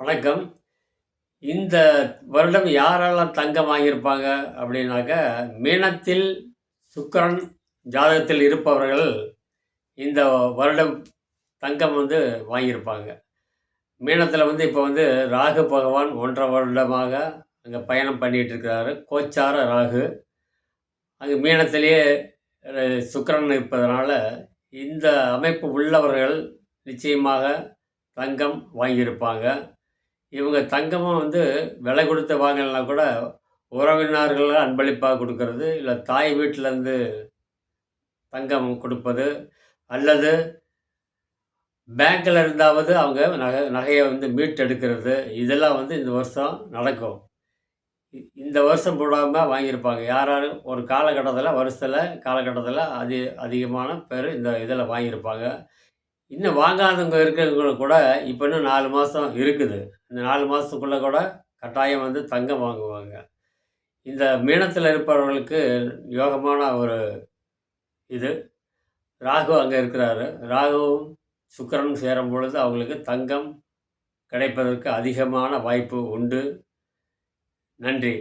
வணக்கம். இந்த வருடம் யாரெல்லாம் தங்கம் வாங்கியிருப்பாங்க அப்படின்னாக்க மீனத்தில் சுக்கரன் ஜாதகத்தில் இருப்பவர்கள் இந்த வருடம் தங்கம் வந்து வாங்கியிருப்பாங்க. மீனத்தில் வந்து இப்போ வந்து ராகு பகவான் ஒன்றரை வருடமாக அங்கே பயணம் பண்ணிகிட்டு இருக்கிறாரு கோச்சார ராகு. அங்கே மீனத்திலேயே சுக்கரன் சுக்கிரன் இருப்பதனால இந்த அமைப்பு உள்ளவர்கள் நிச்சயமாக தங்கம் வாங்கியிருப்பாங்க. இவங்க தங்கமும் வந்து விலை கொடுத்து வாங்கலைன்னா கூட உறவினர்கள் அன்பளிப்பாக கொடுக்கறது இல்லை தாய் வீட்டிலேருந்து தங்கம் கொடுப்பது அல்லது பேங்க்கில் இருந்தாவது அவங்க நகை நகையை வந்து மீட்டெடுக்கிறது. இதெல்லாம் வந்து இந்த வருஷம் நடக்கும். இந்த வருஷம் போடாமல் வாங்கியிருப்பாங்க. யாராரு ஒரு காலகட்டத்தில் வருஷத்தில் காலகட்டத்தில் அதி அதிகமான பேர் இந்த இதில் வாங்கியிருப்பாங்க. இன்னும் வாங்காதவங்க இருக்கிறவங்க கூட இப்போ இன்னும் நாலு மாதம் இருக்குது. இந்த நாலு மாதத்துக்குள்ளே கூட கட்டாயம் வந்து தங்கம் வாங்குவாங்க. இந்த மீனத்தில் இருப்பவர்களுக்கு யோகமான ஒரு இது. ராகு அங்கே இருக்கிறாரு. ராகுவும் சுக்கிரனும் சேரும் பொழுது அவங்களுக்கு தங்கம் கிடைப்பதற்கு அதிகமான வாய்ப்பு உண்டு. நன்றி.